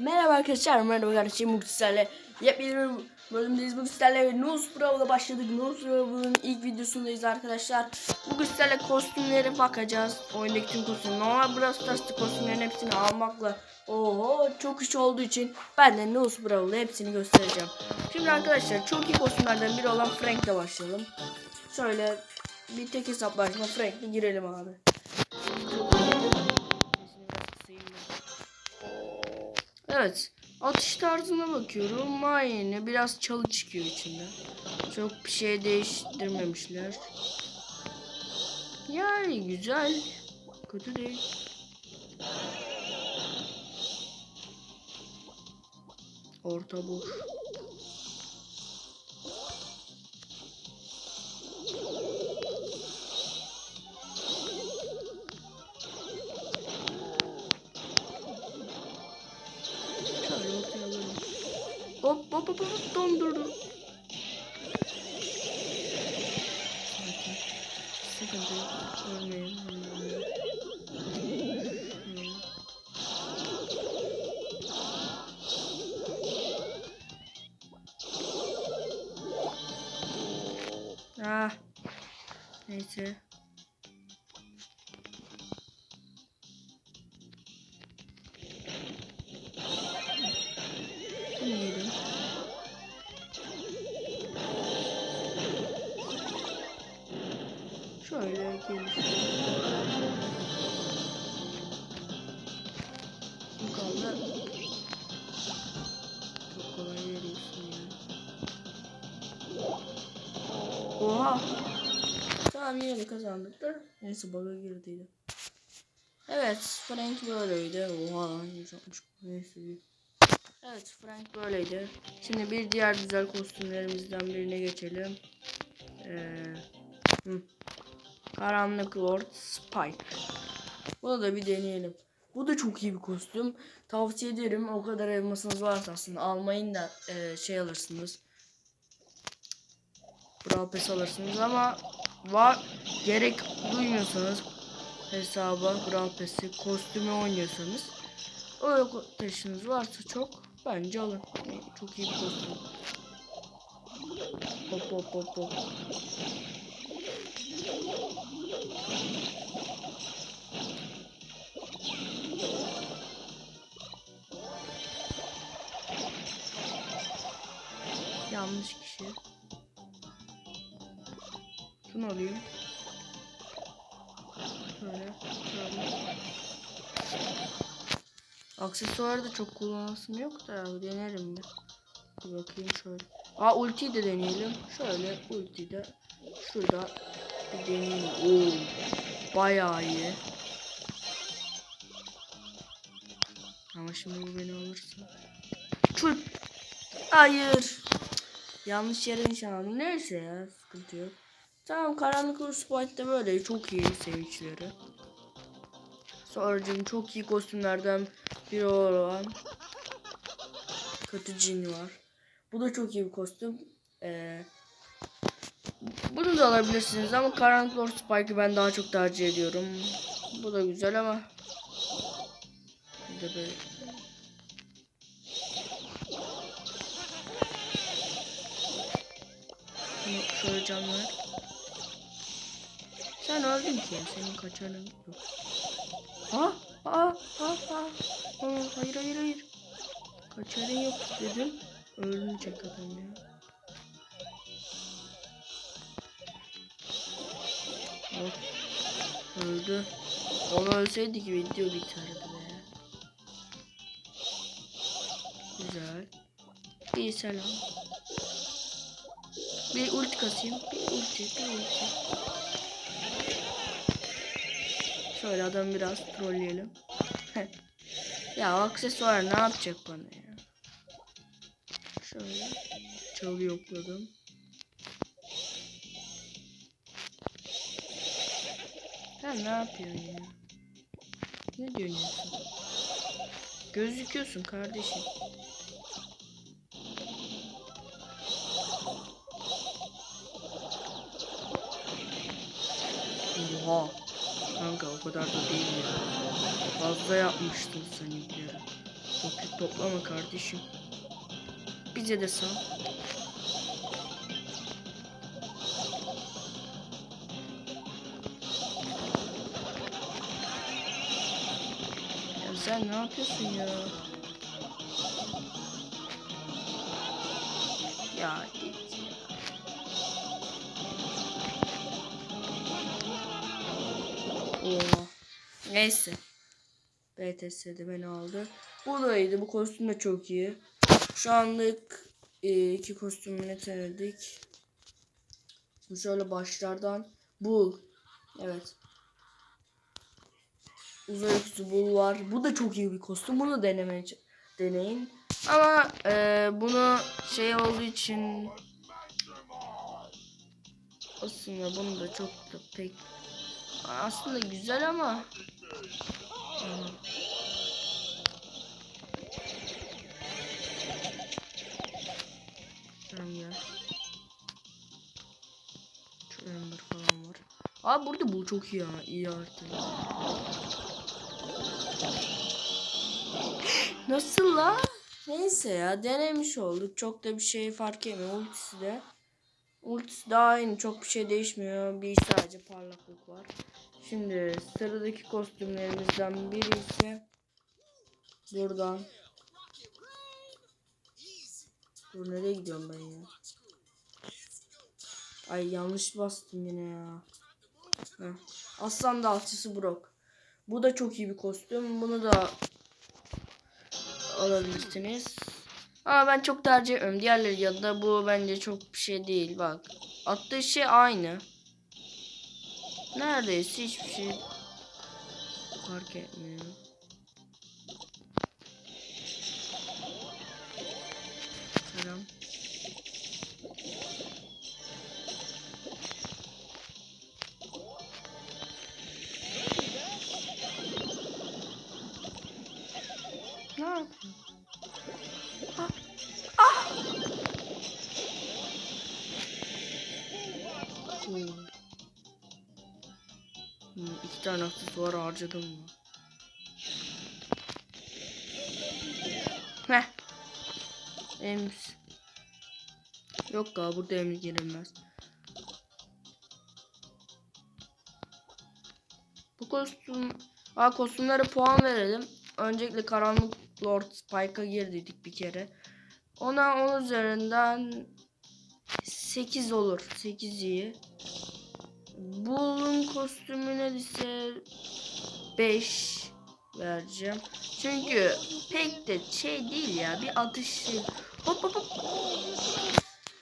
Merhaba arkadaşlar, merhaba kardeşim Mutlu sizlerle yepyeni bir bölümdeyiz. Bugün sizlerle Nose Brawl'a başladık. Nose Brawl'ın ilk videosundayız arkadaşlar. Bugün sizlerle kostümlere bakacağız. Oyundaki tüm kostüm. Normal Brawl Stars'ta kostümlerin hepsini almakla oho çok iş olduğu için ben de Nose Brawl'la hepsini göstereceğim. Şimdi arkadaşlar çok iyi kostümlerden biri olan Frank'le başlayalım. Şöyle bir tek hesaplaşma Frank'le girelim abi. Evet. Atış tarzına bakıyorum. Aynı. Biraz çalı çıkıyor içinden. Çok bir şey değiştirmemişler. Yani güzel. Kötü değil. Orta boş. Dondurdum. Sakin. Sıkıntı. Hmm. Ah. Neyse. Şöyle geliştirelim. Kim kaldı? Çok kolay veriyorsun ya. Oha! Tamam yine de kazandık da. Neyse bug'a girdiydi. Evet Frank böyleydi. Oha lan 160 neyse bir. Evet Frank böyleydi. Şimdi bir diğer güzel kostümlerimizden birine geçelim. Ee, hı. Karanlık Lord Spike. Bunu da bir deneyelim. Bu da çok iyi bir kostüm. Tavsiye ederim. O kadar elmasınız varsa aslında almayın da e, şey alırsınız. Brawl Pass alırsınız ama var gerek duymuyorsanız hesaba Brawl Pass'i kostümü oynuyorsanız öyle taşınız varsa çok bence alın. Çok iyi bir kostüm. Hop hop hop hop. Yanlış kişi. Şunu alayım. Şöyle, şöyle. Aksesuarı da çok kullanasım yok da denerim bir. Bir bakayım şöyle. Aa ultiyi de deneyelim. Şöyle ulti de şurada bir deneyelim. Oo, bayağı iyi. Ama şimdi bu beni alırsa. Çul. Hayır. Yanlış yere nişanladım. Neyse ya sıkıntı yok. Tamam karanlık Rus Spike'de böyle çok iyi sevinçleri. Sonracığım çok iyi kostümlerden biri olan kötü cin var. Bu da çok iyi bir kostüm. Ee, bunu da alabilirsiniz ama karanlık Lord Spike'ı ben daha çok tercih ediyorum. Bu da güzel ama bir de böyle Ver. Sen öldün ki ya. Senin kaçarın yok. Ha? Ha? Ha? Ha? Ha, hayır hayır hayır. Kaçarın yok dedim. Ölecek adam ya. Oh. Öldü. Onu ölseydi ki video biterdi be. Güzel. İyi selam. Bir ulti kasayım. Bir ulti, bir ulti. Şöyle adam biraz trolleyelim. ya aksesuar ne yapacak bana ya? Şöyle çalı yokladım. Sen ne yapıyorsun ya? Ne diyorsun? Gözüküyorsun kardeşim. Oha. Kanka o kadar da değil ya. Fazla yapmıştın sen. Çok yük toplama kardeşim. Bize de. Ya sen ne yapıyorsun ya? Ya git Neyse. BTS'de beni aldı. Bu da iyiydi. Bu kostüm de çok iyi. Şu anlık e, iki kostümünü denedik. Bu şöyle başlardan Bull. Evet. Uzay öküzü Bull var. Bu da çok iyi bir kostüm. Bunu denemeye ç- deneyin. Ama e, bunu şey olduğu için aslında bunu da çok da pek aslında güzel ama Abi burada bu çok iyi ha. iyi artık. Nasıl la? Neyse ya denemiş olduk. Çok da bir şey fark etmiyor. Ultisi de. Ultisi daha aynı. Çok bir şey değişmiyor. Bir sadece parlaklık var. Şimdi sıradaki kostümlerimizden biri ise buradan. Dur nereye gidiyorum ben ya? Ay yanlış bastım yine ya. Heh. Aslan dalçısı Brock. Bu da çok iyi bir kostüm. Bunu da alabilirsiniz. Ama ben çok tercih etmiyorum. Diğerleri yanında bu bence çok bir şey değil. Bak. Attığı şey aynı. Neredeyse hiçbir şey fark etmiyor. Selam. Ne? Ah! Ah! Hmm. Hmm, iki tane aksesuar harcadım mı? Heh. Emir. Yok ya burada emir girilmez. Bu kostüm... Aa kostümlere puan verelim. Öncelikle Karanlık Lord Spike'a girdik bir kere. Ona 10 üzerinden 8 olur. 8 iyi. Bull'un kostümüne ise 5 vereceğim. Çünkü pek de şey değil ya bir atışı. Hop hop hop.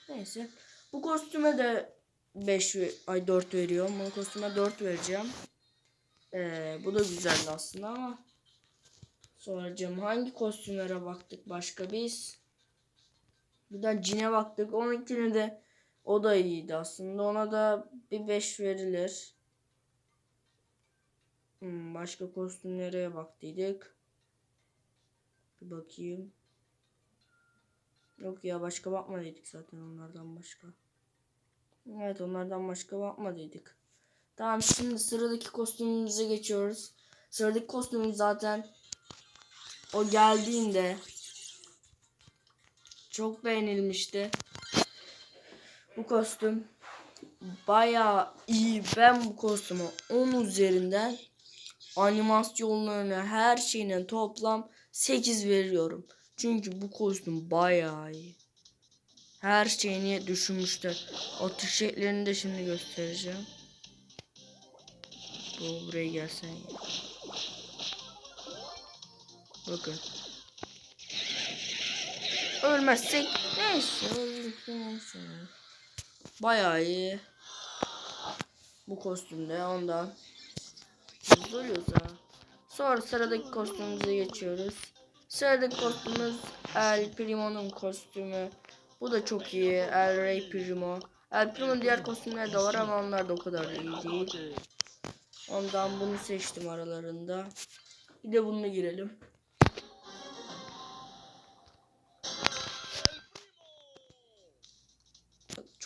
Neyse. Bu kostüme de 5 ay 4 veriyorum. Bu kostüme 4 vereceğim. Ee, bu da güzeldi aslında ama soracağım hangi kostümlere baktık başka biz? Bir de Cin'e baktık. Onunkine de o da iyiydi aslında. Ona da bir 5 verilir. Hmm, başka kostümlere baktıydık. Bir bakayım. Yok ya başka bakmadıydık zaten onlardan başka. Evet onlardan başka bakmadıydık. Tamam şimdi sıradaki kostümümüze geçiyoruz. Sıradaki kostümümüz zaten o geldiğinde çok beğenilmişti. Bu kostüm bayağı iyi. Ben bu kostümü 10 üzerinden animasyonlarına her şeyine toplam 8 veriyorum. Çünkü bu kostüm bayağı iyi. Her şeyini düşünmüşler. Atış şeklerini de şimdi göstereceğim. Bu buraya gelsen. Bakın. Ölmezsek neyse öldük neyse. Bayağı iyi. Bu kostümde ondan. Biz ölüyoruz ha. Sonra sıradaki kostümümüze geçiyoruz. Sıradaki kostümümüz El Primo'nun kostümü. Bu da çok iyi. El Rey Primo. El Primo'nun diğer kostümleri de var ama onlar da o kadar iyi değil. Ondan bunu seçtim aralarında. Bir de bununla girelim.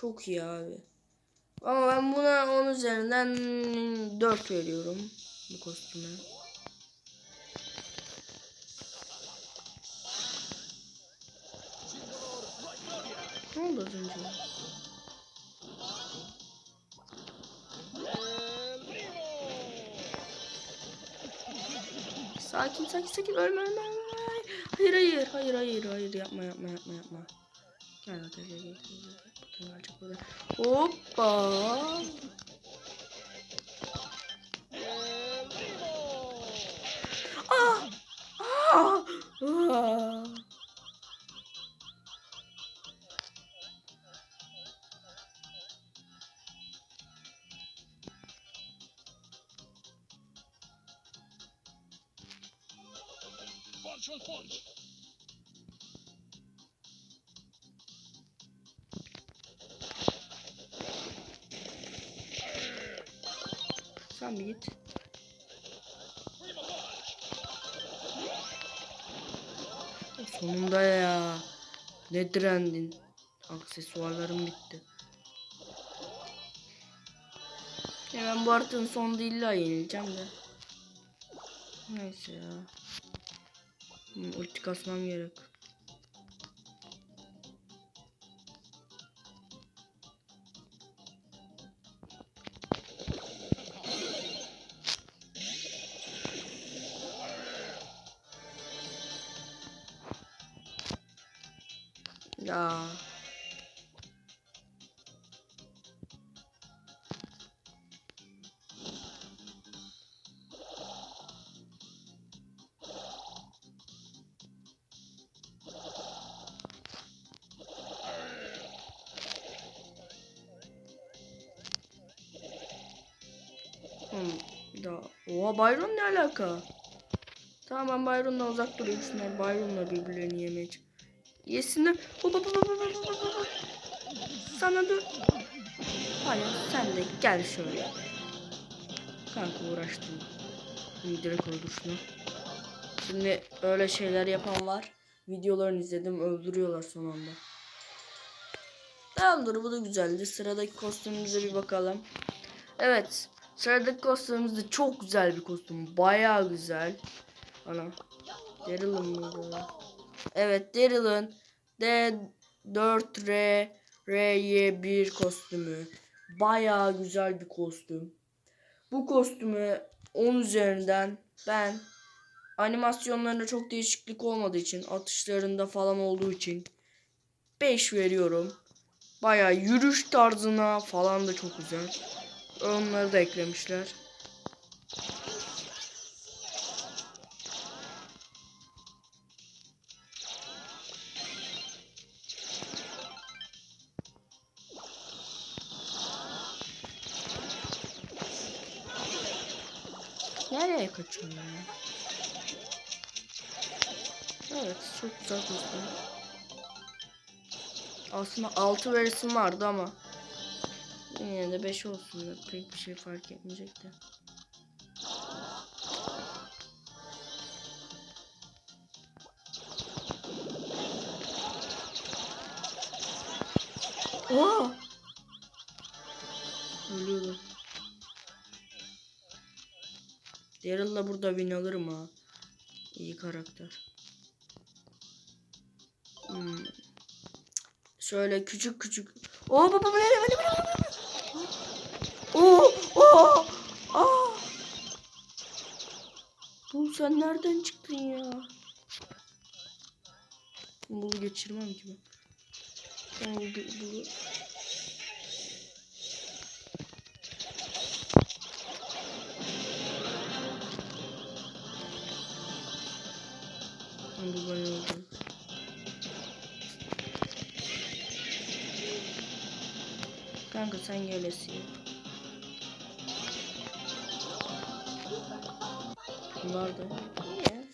Çok iyi abi. Ama ben buna 10 üzerinden 4 veriyorum. Bu kostüme. Ne oldu az önce? Sakin sakin sakin ölme ölme ölme. Hayır hayır hayır hayır hayır yapma yapma yapma yapma. Gel gel gel gel. gel. Buradan gelecek buradan. Hoppa. Ah! Ah! Ah! Punch on punch. Bir git. Sonunda ya. Ne direndin? Aksesuarlarım bitti. Ya ben bu haritanın sonunda illa yenileceğim de. Neyse ya. Ulti kasmam gerek. Ya. Da. Oha Byron ne alaka? Tamam ben Byron'la uzak durayım şunlar Byron'la birbirlerini yemeye çık- Yesinler. Hop hop hop hop hop hop. Sana dur. Hayır sen de gel şöyle. Kanka uğraştım. Direkt öldür şunu. Şimdi öyle şeyler yapan var. Videolarını izledim öldürüyorlar son anda. Tamamdır bu da güzeldi. Sıradaki kostümümüze bir bakalım. Evet. Sıradaki kostümümüz de çok güzel bir kostüm. Bayağı güzel. Ana. Daryl'ın mıydı? Evet Daryl'ın D4R RY1 kostümü. Bayağı güzel bir kostüm. Bu kostümü 10 üzerinden ben animasyonlarında çok değişiklik olmadığı için atışlarında falan olduğu için 5 veriyorum. Bayağı yürüyüş tarzına falan da çok güzel. Onları da eklemişler. Nereye kaçıyorsun ya? Evet çok güzel kostüm. Aslında 6 veresim vardı ama yine de 5 olsun pek bir şey fark etmeyecek de. Daryl'la burada win alırım ha. İyi karakter. Hmm. Şöyle küçük küçük. Oo baba bu ne ne ne Oo oo aa. Bu sen nereden çıktın ya? Bunu geçirmem ki ben. Ben bu, bu, bu Kanka sen gelesin. Bunlar da niye?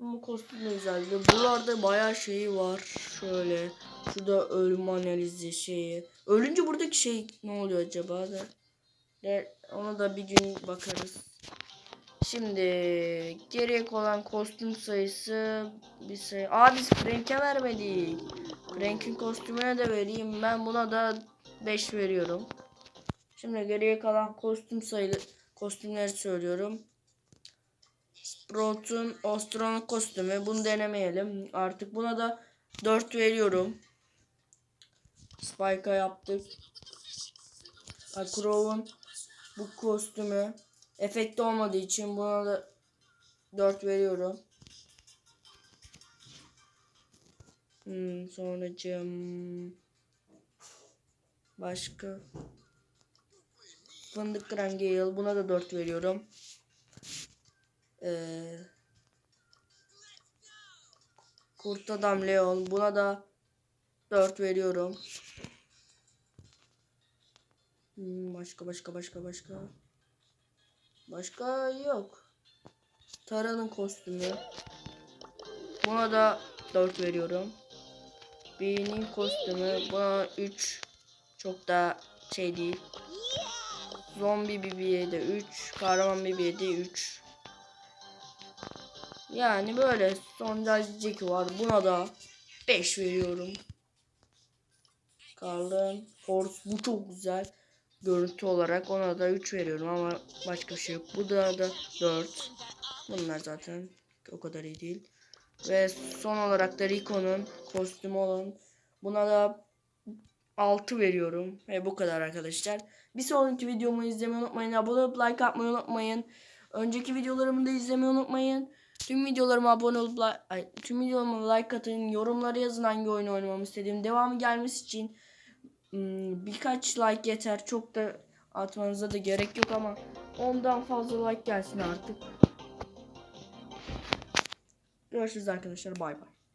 Bu kostüm de güzeldi. Buralarda bayağı şeyi var. Şöyle. Şurada ölüm analizi şeyi. Ölünce buradaki şey ne oluyor acaba da? Ona da bir gün bakarız. Şimdi geriye kalan kostüm sayısı bir sayı. Aa biz Frank'e vermedik. Frank'in kostümüne de vereyim. Ben buna da 5 veriyorum. Şimdi geriye kalan kostüm sayılı kostümleri söylüyorum. Sprout'un astronot kostümü. Bunu denemeyelim. Artık buna da 4 veriyorum. Spike'a yaptık. Crow'un bu kostümü efekti olmadığı için buna da 4 veriyorum. Hmm, sonracığım başka Fındık kıran Gale buna da 4 veriyorum. Ee, Kurt Adam Leon buna da 4 veriyorum. Hmm, başka başka başka başka. Başka yok. Tara'nın kostümü. Buna da 4 veriyorum. B'nin kostümü buna 3. Çok da şey değil. Zombi BB'ye de 3. Kahraman BB'ye de 3. Yani böyle sonda Jackie var. Buna da 5 veriyorum. Carl'ın Force bu çok güzel. Görüntü olarak ona da 3 veriyorum ama başka bir şey yok. Bu da da 4. Bunlar zaten o kadar iyi değil. Ve son olarak da Rico'nun kostümü olan buna da 6 veriyorum. Ve bu kadar arkadaşlar. Bir sonraki videomu izlemeyi unutmayın. Abone olup like atmayı unutmayın. Önceki videolarımı da izlemeyi unutmayın. Tüm videolarıma abone olup like, ay, tüm videolarıma like atın. Yorumlara yazın hangi oyunu oynamamı istediğim. Devamı gelmesi için hmm, birkaç like yeter. Çok da atmanıza da gerek yok ama ondan fazla like gelsin artık. Görüşürüz arkadaşlar. Bay bay.